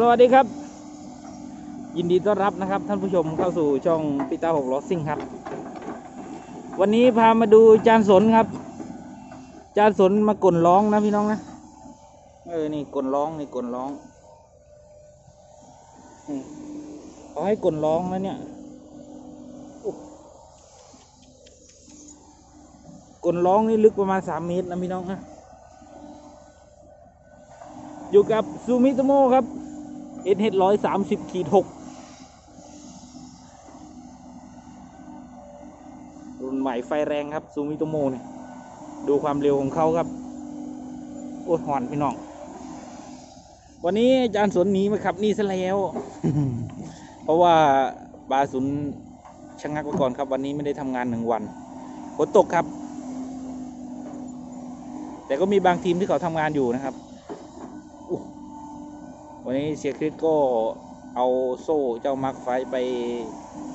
สวัสดีครับ ยินดีต้อนรับนะครับ ท่านผู้ชมเข้าสู่ช่องปิตาหกล้อซิ่งครับ วันนี้พามาดูจานสนครับ จานสนมากลนร้องนะพี่น้องนะเออนี่กลนร้องนี่กลนร้องนี่เขาให้กลนร้องนะเนี่ยกลนร้องนี่ลึกประมาณสามเมตรนะพี่น้องนะอยู่กับซูมิโตโมครับ เอ h ร้อยสามสิบขีดหกรุ่นใหม่ไฟแรงครับซูมิโตโมเนี่ยดูความเร็วของเขาครับ โอ้หอนพี่น้อง วันนี้อาจารย์สนหนีมาขับนี่ซะแล้ว เพราะว่าบาสุนชะงักไว้ก่อนครับ วันนี้ไม่ได้ทำงานหนึ่งวันฝนตกครับ แต่ก็มีบางทีมที่เขาทำงานอยู่นะครับ วันนี้เสียคริสก็เอาโซ่เจ้ามาร์คไฟไป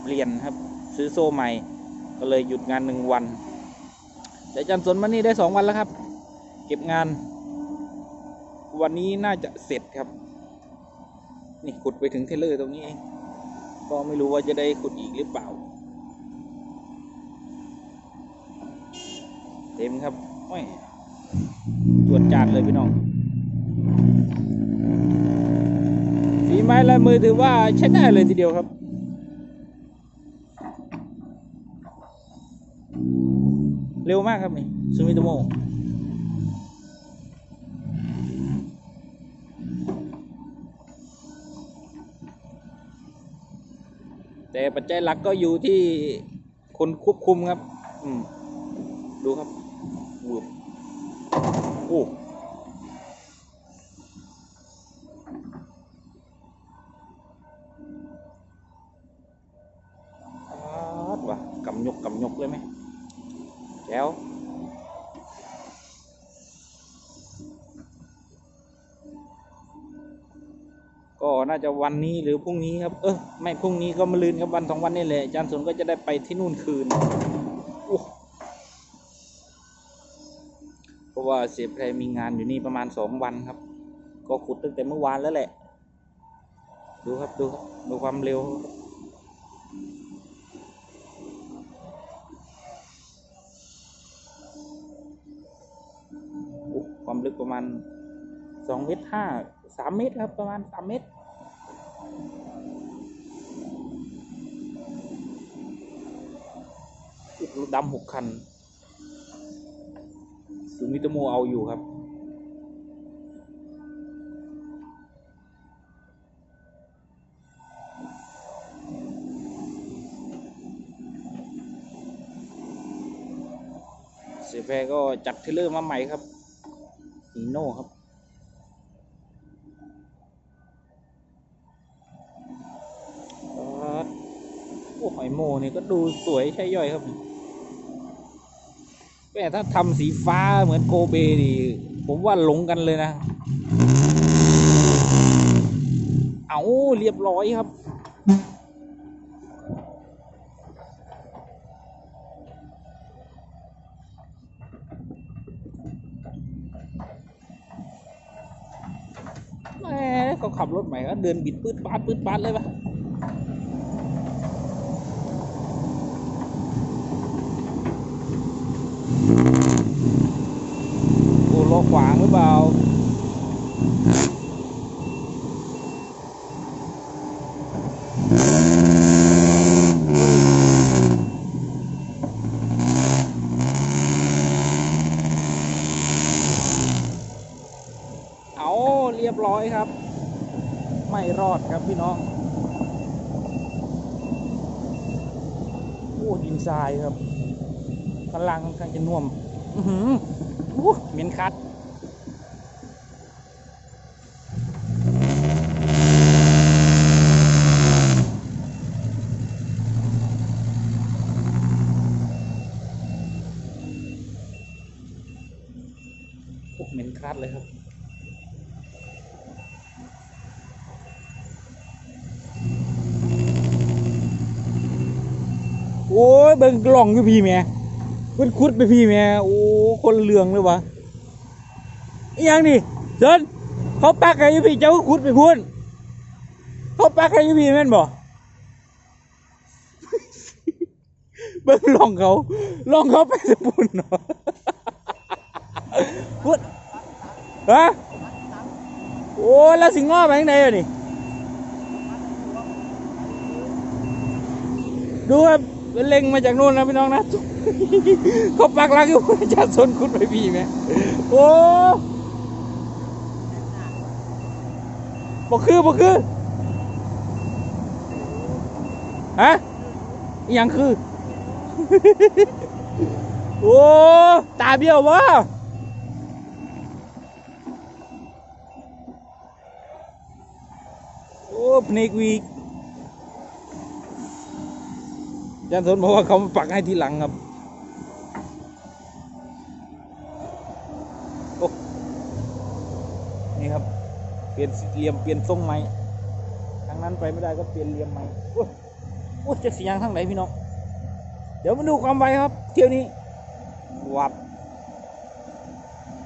เปลี่ยนครับซื้อโซ่ใหม่ ก็เลยหยุดงานหนึ่งวัน แต่จันสนมานี่ได้สองวันแล้วครับ เก็บงาน วันนี้น่าจะเสร็จครับ นี่ขุดไปถึงเทเลอร์ตรงนี้เองก็ไม่รู้ว่าจะได้ขุดอีกหรือเปล่า เต็มครับโอ้ยจวดจาดเลยพี่น้อง ฝีไม้ลายมือถือว่าใช้ได้เลยทีเดียวครับ เร็วมากครับนี่ซูมิโตโมแต่ปัจจัยหลักก็อยู่ที่คนควบคุมครับ อืม ดูครับวูบโอ้ อาดว่ะกำยกกำยกเลยไหมแก้ว ก็น่าจะวันนี้หรือพรุ่งนี้ครับ เออไม่พรุ่งนี้ก็มาลืนครับวันสองวันนี่แหละอาจารย์สนก็จะได้ไปที่นู่นคืนโอ้เพราะว่าเสียแพรมีงานอยู่นี่ประมาณสองวันครับ ก็ขุดตั้งแต่เมื่อวานแล้วแหละ ดูครับดูครับดูความเร็วความลึกประมาณสองเมตรห้าสามเมตรครับประมาณสามเมตร รถดำหกคันซูมิโตโมเอาอยู่ครับ เสียแพรก็จัดเทรลเลอร์มาใหม่ครับฮีโน่ครับครับโอ้หอยโมนี่ก็ดูสวยใช่ย่อยครับ แต่ถ้าทำสีฟ้าเหมือนโกเบดีผมว่าหลงกันเลยนะ เอาเรียบร้อยครับแหมเขาขับรถใหม่ก็เดินบิดปืดปาดปืดปาดเลยปะโอ้ล้อ ขวางหรือเปล่าเอาเรียบร้อยครับ ไม่รอดครับพี่น้องโอ้ดินทรายครับกำลังค่อนข้างจะน่วม อือหือเหม็นคัด โอ้เหม็นคัดเลยครับ โอ้ยเบิ่งกล่องอยู่พี่แม่เพิ่นคุดไปพี่แม่โอ้คนเหลืองเลยวะอีหยังนี่เดินเขาปักไงอยู่พี่เจ้าก็คุดไปพุ่นเขาปักให้พี่แม่นบ่ เบิ่งลองเขาลองเขาไปสปุ่นเนาะพูดฮะโอ้แล้วสิงง้อไปยังไงอะนี่ดูครับ เล็งมาจากนู่นนะพี่น้องนะเขาปักหลักอยู่จะสนคุณไปพี่ไหมโอ้บ่คือบ่คือฮะอหยังคือ โอ้ตาเบี้ยววะโอ้พเนกวีกอา จารย์สนบอกว่าเขามาปักให้ทีหลังครับโอ้นี่ครับ เปลี่ยนเหลี่ยมเปลี่ยนทรงไหมทางนั้นไปไม่ได้ก็เปลี่ยนเหลี่ยมไหมโอ้โอ้จะเสียงทางไหนพี่น้อง เดี๋ยวมาดูความไวครับ เที่ยวนี้วับ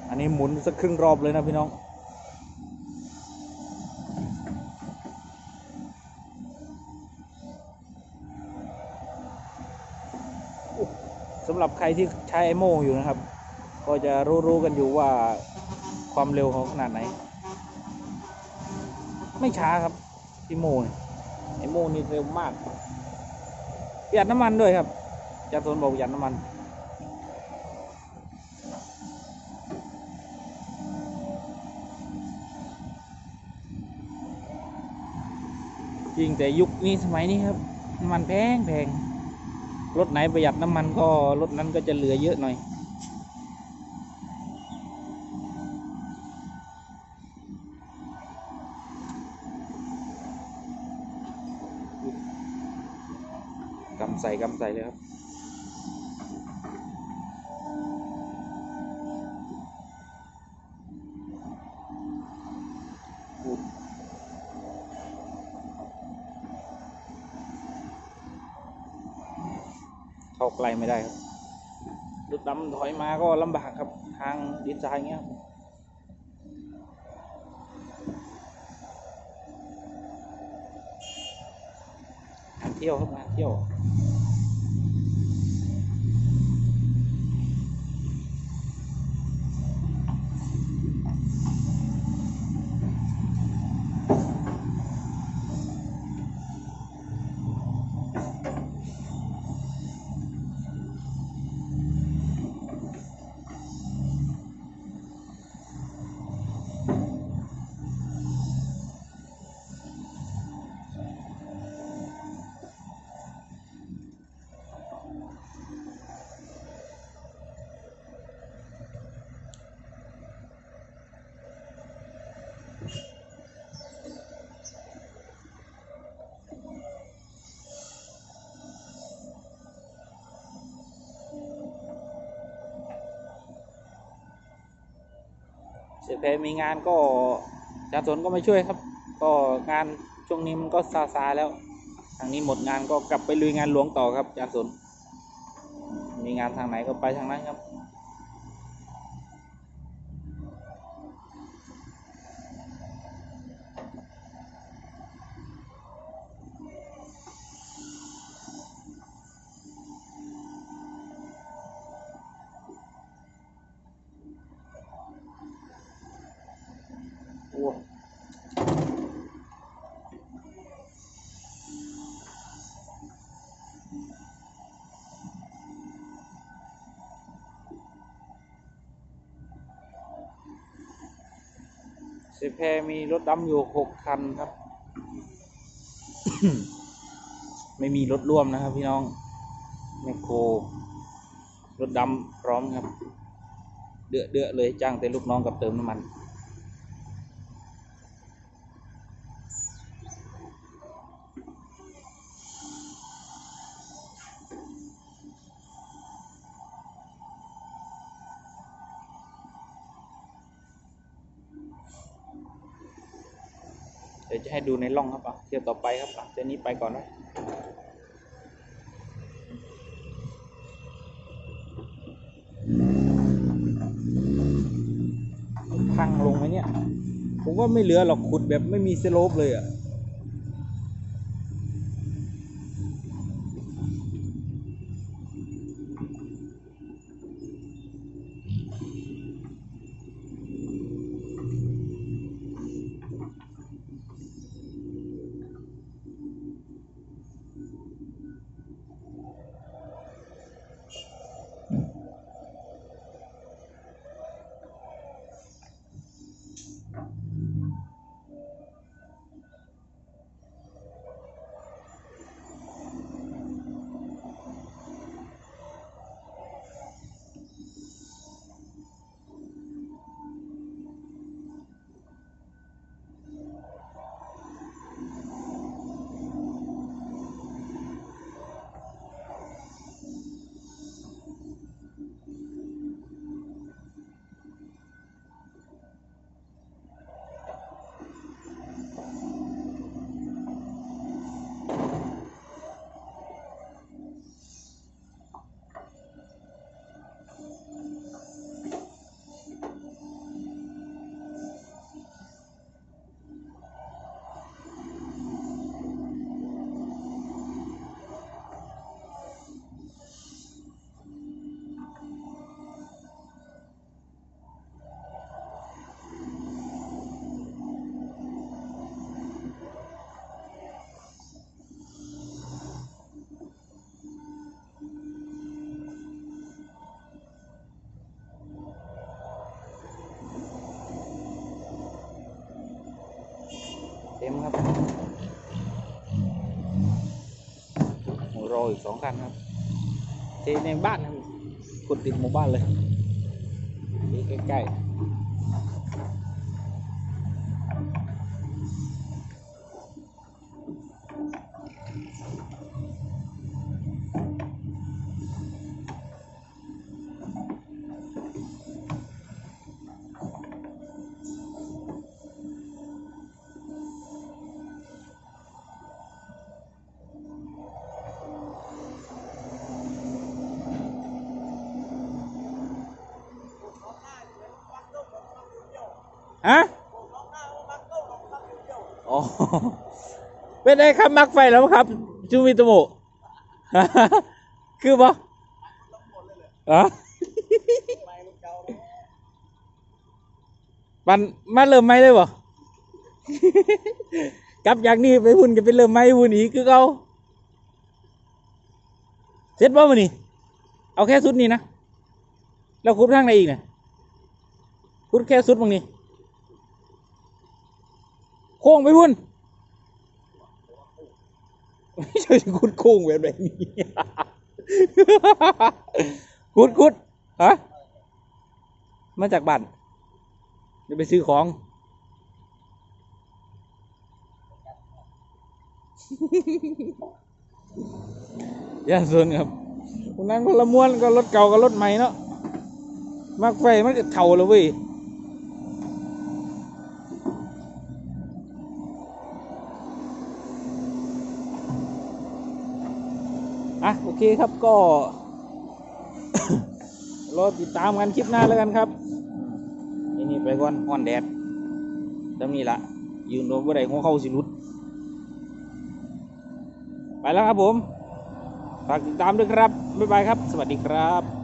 อันนี้หมุนสักครึ่งรอบเลยนะพี่น้อง สำหรับใครที่ใช้ไอโมอยู่นะครับ ก็จะรู้ๆกันอยู่ว่าความเร็วเขาขนาดไหน ไม่ช้าครับพี่โม่ไอโมนี่เร็วมากประหยัดน้ำมันด้วยครับอาจารย์สนบอกประหยัดน้ำมันจริงแต่ยุคนี้สมัยนี้ครับน้ำมันแพงแพง รถไหนประหยัดน้ำมันก็รถนั้นก็จะเหลือเยอะหน่อย กำใส่กำใส่เลยครับ ใกล้ไม่ได้ครับรถดำถอยมาก็ลำบากครับทางดินทรายเงี้ยเที่ยวครับมาเที่ยว เสียแพมีงานก็อาจารสนก็ไม่ช่วยครับ ก็งานช่วงนี้มันก็ซาซาแล้ว ทางนี้หมดงานก็กลับไปลุยงานหลวงต่อครับอาจารสนมีงานทางไหนก็ไปทางนั้นครับ สิแพมีรถดำอยู่หกคันครับ ไม่มีรถร่วมนะครับ พี่น้องแมคโครรถดำพร้อมครับ เดือดเดือเลยจ้างแต่ลูกน้องกับเติมน้ำมัน เดี๋ยวจะให้ ดูในร่องครับอะเที่ยวต่อไปครับอะเที่ยวนี้ไปก่อนนะพังลงไหมเนี่ย ผมว่าไม่เหลือหรอกขุดแบบไม่มีสโลปเลยอะ ครับโอ้รออีกสองคันครับเทในบ้านครับกดติดหมู่บ้านเลยเทใกล้ๆ ฮะอ๋อเป็นไงครับมักไฟแล้วครับจูมิโตโมคือบ่อะปันมาเริ่มไหมเลยบ่กลับอย่างนี้ไปหุ่นจะเป็นเริ่มไหมหุ่นอีกคือเขาเสร็จบ่มานี่เอาแค่สุดนี้นะแล้วคุดข้างในอีกนะคุดแค่สุดบางนี้ โค้งไปพุ่นไม่ใช่คุดโค้งแบบนี้คุดคุดฮะมาจากบ้านจะไปซื้อของย่าสนครับคนนั้นคนละม้วนก็รถเก่ากับรถใหม่เนาะมักไฟมันก็เท่าแล้วเว้ย อะโอเคครับก็ รอติดตามกันคลิปหน้าแล้วกันครับนี่นี่ไปก่อนห้อนแดดจำนี่ละยืนโดนบ่ได้หัวเข้าสิรุด ไปแล้วครับผม ฝากติดตามด้วยครับ บ๊ายบายครับ สวัสดีครับ